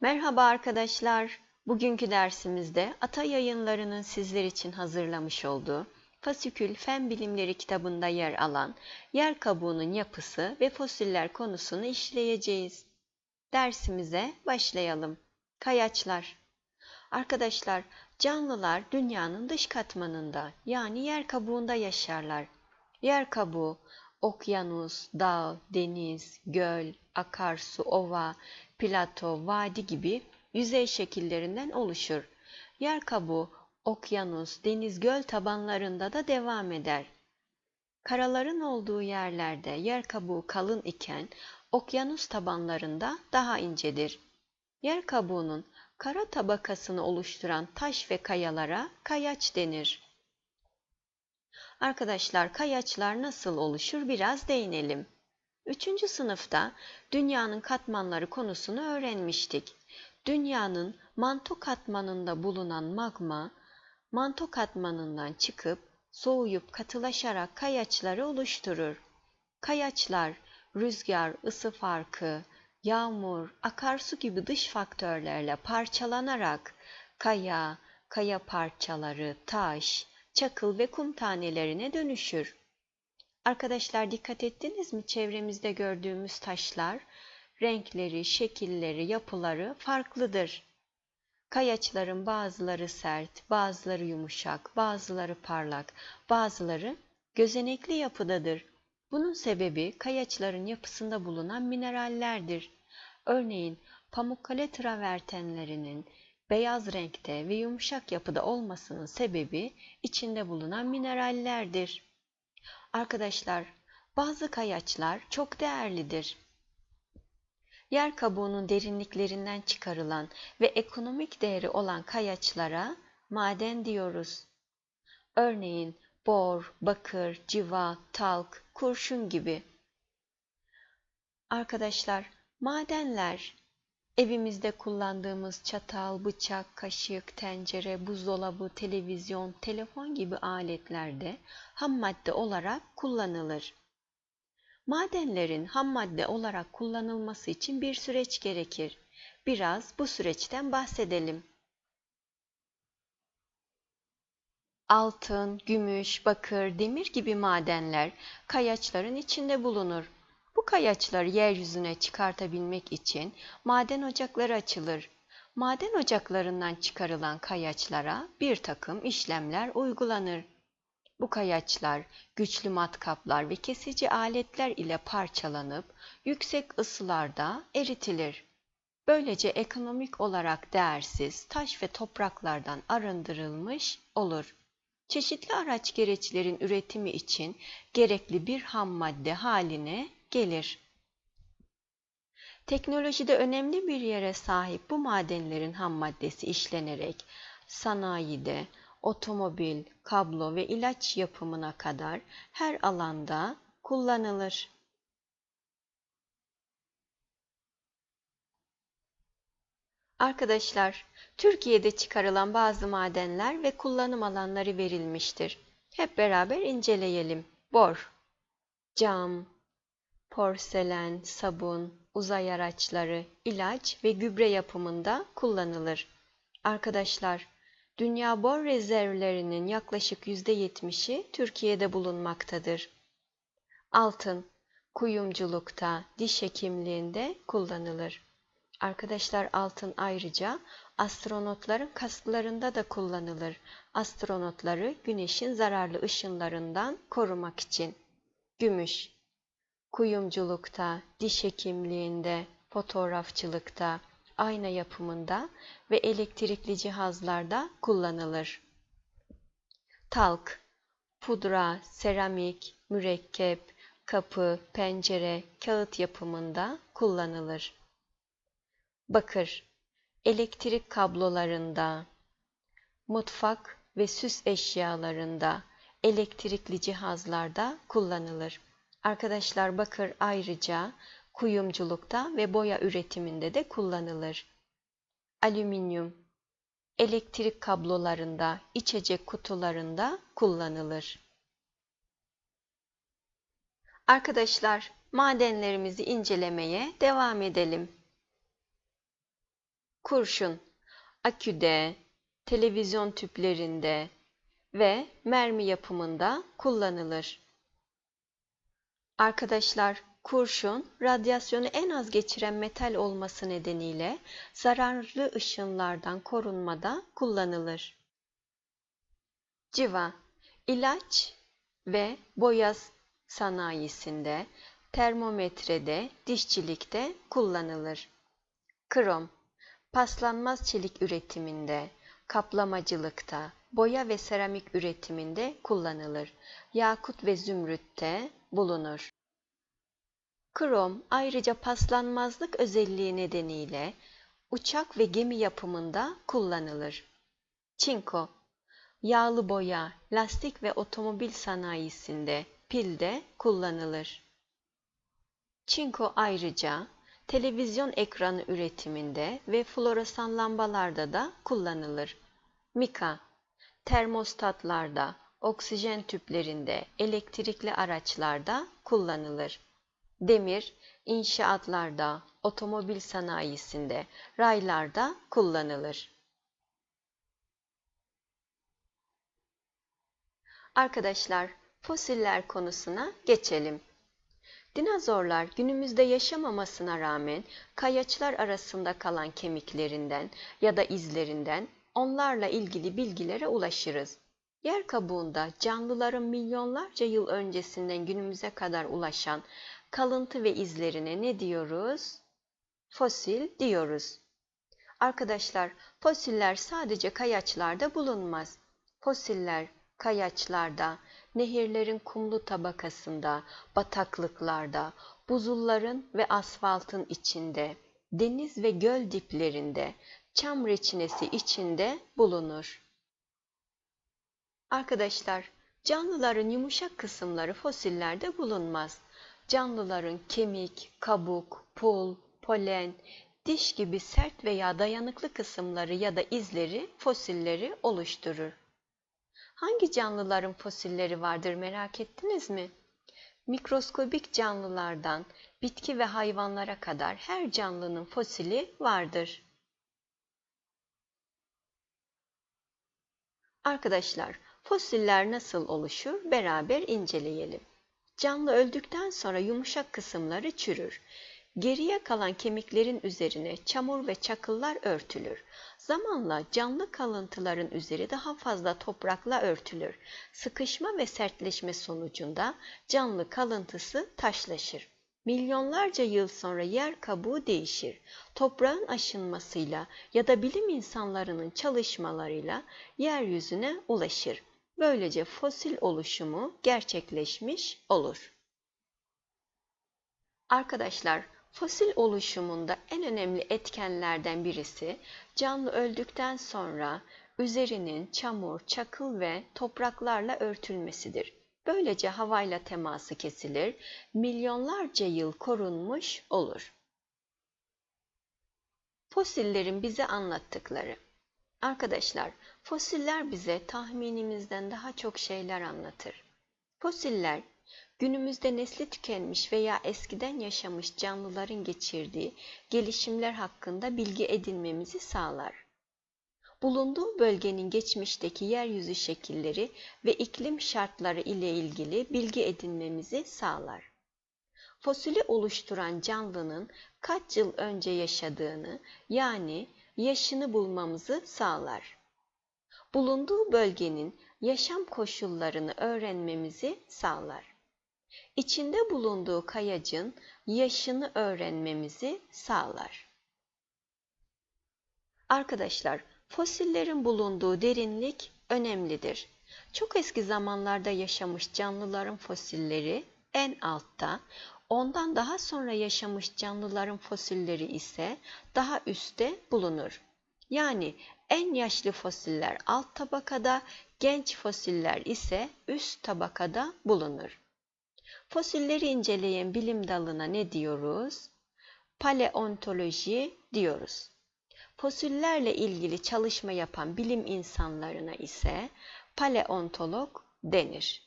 Merhaba arkadaşlar. Bugünkü dersimizde Ata Yayınları'nın sizler için hazırlamış olduğu Fasikül Fen Bilimleri kitabında yer alan yer kabuğunun yapısı ve fosiller konusunu işleyeceğiz. Dersimize başlayalım. Kayaçlar Arkadaşlar, canlılar dünyanın dış katmanında yani yer kabuğunda yaşarlar. Yer kabuğu okyanus, dağ, deniz, göl, akarsu, ova, plato, vadi gibi yüzey şekillerinden oluşur. Yer kabuğu okyanus, deniz, göl tabanlarında da devam eder. Karaların olduğu yerlerde yer kabuğu kalın iken okyanus tabanlarında daha incedir. Yer kabuğunun kara tabakasını oluşturan taş ve kayalara kayaç denir. Arkadaşlar kayaçlar nasıl oluşur biraz değinelim. Üçüncü sınıfta dünyanın katmanları konusunu öğrenmiştik. Dünyanın manto katmanında bulunan magma, manto katmanından çıkıp soğuyup katılaşarak kayaçları oluşturur. Kayaçlar rüzgar, ısı farkı, yağmur, akarsu gibi dış faktörlerle parçalanarak kaya, kaya parçaları, taş, çakıl ve kum tanelerine dönüşür. Arkadaşlar dikkat ettiniz mi? Çevremizde gördüğümüz taşlar, renkleri, şekilleri, yapıları farklıdır. Kayaçların bazıları sert, bazıları yumuşak, bazıları parlak, bazıları gözenekli yapıdadır. Bunun sebebi kayaçların yapısında bulunan minerallerdir. Örneğin Pamukkale travertenlerinin beyaz renkte ve yumuşak yapıda olmasının sebebi içinde bulunan minerallerdir. Arkadaşlar, bazı kayaçlar çok değerlidir. Yer kabuğunun derinliklerinden çıkarılan ve ekonomik değeri olan kayaçlara maden diyoruz. Örneğin bor, bakır, civa, talk, kurşun gibi. Arkadaşlar, madenler evimizde kullandığımız çatal, bıçak, kaşık, tencere, buzdolabı, televizyon, telefon gibi aletlerde ham madde olarak kullanılır. Madenlerin ham madde olarak kullanılması için bir süreç gerekir. Biraz bu süreçten bahsedelim. Altın, gümüş, bakır, demir gibi madenler kayaçların içinde bulunur. Bu kayaçları yeryüzüne çıkartabilmek için maden ocakları açılır. Maden ocaklarından çıkarılan kayaçlara bir takım işlemler uygulanır. Bu kayaçlar güçlü matkaplar ve kesici aletler ile parçalanıp yüksek ısılarda eritilir. Böylece ekonomik olarak değersiz taş ve topraklardan arındırılmış olur. Çeşitli araç gereçlerin üretimi için gerekli bir ham madde haline gelir. Teknolojide önemli bir yere sahip bu madenlerin ham maddesi işlenerek sanayide, otomobil, kablo ve ilaç yapımına kadar her alanda kullanılır. Arkadaşlar, Türkiye'de çıkarılan bazı madenler ve kullanım alanları verilmiştir. Hep beraber inceleyelim. Bor, cam, porselen, sabun, uzay araçları, ilaç ve gübre yapımında kullanılır. Arkadaşlar, dünya bor rezervlerinin yaklaşık %70'i Türkiye'de bulunmaktadır. Altın, kuyumculukta, diş hekimliğinde kullanılır. Arkadaşlar altın ayrıca astronotların kasklarında da kullanılır. Astronotları güneşin zararlı ışınlarından korumak için. Gümüş, kuyumculukta, diş hekimliğinde, fotoğrafçılıkta, ayna yapımında ve elektrikli cihazlarda kullanılır. Talk, pudra, seramik, mürekkep, kapı, pencere, kağıt yapımında kullanılır. Bakır, elektrik kablolarında, mutfak ve süs eşyalarında, elektrikli cihazlarda kullanılır. Arkadaşlar bakır ayrıca kuyumculukta ve boya üretiminde de kullanılır. Alüminyum, elektrik kablolarında, içecek kutularında kullanılır. Arkadaşlar madenlerimizi incelemeye devam edelim. Kurşun aküde, televizyon tüplerinde ve mermi yapımında kullanılır. Arkadaşlar, kurşun radyasyonu en az geçiren metal olması nedeniyle zararlı ışınlardan korunmada kullanılır. Civa, ilaç ve boya sanayisinde, termometrede, dişçilikte kullanılır. Krom, paslanmaz çelik üretiminde, kaplamacılıkta, boya ve seramik üretiminde kullanılır. Yakut ve zümrütte bulunur. Krom ayrıca paslanmazlık özelliği nedeniyle uçak ve gemi yapımında kullanılır. Çinko, yağlı boya, lastik ve otomobil sanayisinde, pilde kullanılır. Çinko ayrıca televizyon ekranı üretiminde ve floresan lambalarda da kullanılır. Mika, termostatlarda, oksijen tüplerinde, elektrikli araçlarda kullanılır. Demir, inşaatlarda, otomobil sanayisinde, raylarda kullanılır. Arkadaşlar, fosiller konusuna geçelim. Dinozorlar günümüzde yaşamamasına rağmen kayaçlar arasında kalan kemiklerinden ya da izlerinden onlarla ilgili bilgilere ulaşırız. Yer kabuğunda canlıların milyonlarca yıl öncesinden günümüze kadar ulaşan kalıntı ve izlerine ne diyoruz? Fosil diyoruz. Arkadaşlar, fosiller sadece kayaçlarda bulunmaz. Fosiller kayaçlarda, nehirlerin kumlu tabakasında, bataklıklarda, buzulların ve asfaltın içinde, deniz ve göl diplerinde, çam reçinesi içinde bulunur. Arkadaşlar, canlıların yumuşak kısımları fosillerde bulunmaz. Canlıların kemik, kabuk, pul, polen, diş gibi sert veya dayanıklı kısımları ya da izleri fosilleri oluşturur. Hangi canlıların fosilleri vardır merak ettiniz mi? Mikroskobik canlılardan bitki ve hayvanlara kadar her canlının fosili vardır. Arkadaşlar, fosiller nasıl oluşur? Beraber inceleyelim. Canlı öldükten sonra yumuşak kısımları çürür. Geriye kalan kemiklerin üzerine çamur ve çakıllar örtülür. Zamanla canlı kalıntıların üzeri daha fazla toprakla örtülür. Sıkışma ve sertleşme sonucunda canlı kalıntısı taşlaşır. Milyonlarca yıl sonra yer kabuğu değişir. Toprağın aşınmasıyla ya da bilim insanlarının çalışmalarıyla yeryüzüne ulaşır. Böylece fosil oluşumu gerçekleşmiş olur. Arkadaşlar, Fosil oluşumunda en önemli etkenlerden birisi canlı öldükten sonra üzerinin çamur, çakıl ve topraklarla örtülmesidir. Böylece havayla teması kesilir, milyonlarca yıl korunmuş olur. Fosillerin bize anlattıkları Arkadaşlar, fosiller bize tahminimizden daha çok şeyler anlatır. Fosiller günümüzde nesli tükenmiş veya eskiden yaşamış canlıların geçirdiği gelişimler hakkında bilgi edinmemizi sağlar. Bulunduğu bölgenin geçmişteki yeryüzü şekilleri ve iklim şartları ile ilgili bilgi edinmemizi sağlar. Fosili oluşturan canlının kaç yıl önce yaşadığını yani yaşını bulmamızı sağlar. Bulunduğu bölgenin yaşam koşullarını öğrenmemizi sağlar içinde bulunduğu kayacın yaşını öğrenmemizi sağlar. Arkadaşlar, fosillerin bulunduğu derinlik önemlidir. Çok eski zamanlarda yaşamış canlıların fosilleri en altta, ondan daha sonra yaşamış canlıların fosilleri ise daha üstte bulunur. Yani en yaşlı fosiller alt tabakada, genç fosiller ise üst tabakada bulunur. Fosilleri inceleyen bilim dalına ne diyoruz? Paleontoloji diyoruz. Fosillerle ilgili çalışma yapan bilim insanlarına ise paleontolog denir.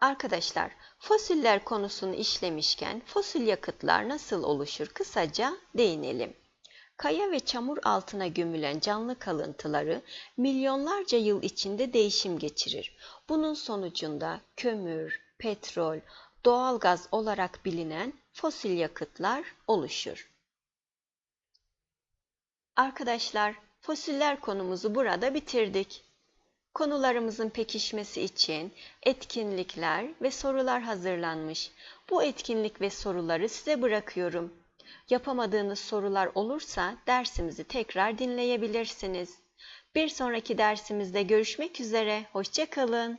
Arkadaşlar, fosiller konusunu işlemişken fosil yakıtlar nasıl oluşur kısaca değinelim. Kaya ve çamur altına gömülen canlı kalıntıları milyonlarca yıl içinde değişim geçirir. Bunun sonucunda kömür, petrol, doğalgaz olarak bilinen fosil yakıtlar oluşur. Arkadaşlar, fosiller konumuzu burada bitirdik. Konularımızın pekişmesi için etkinlikler ve sorular hazırlanmış. Bu etkinlik ve soruları size bırakıyorum. Yapamadığınız sorular olursa dersimizi tekrar dinleyebilirsiniz. Bir sonraki dersimizde görüşmek üzere. Hoşçakalın.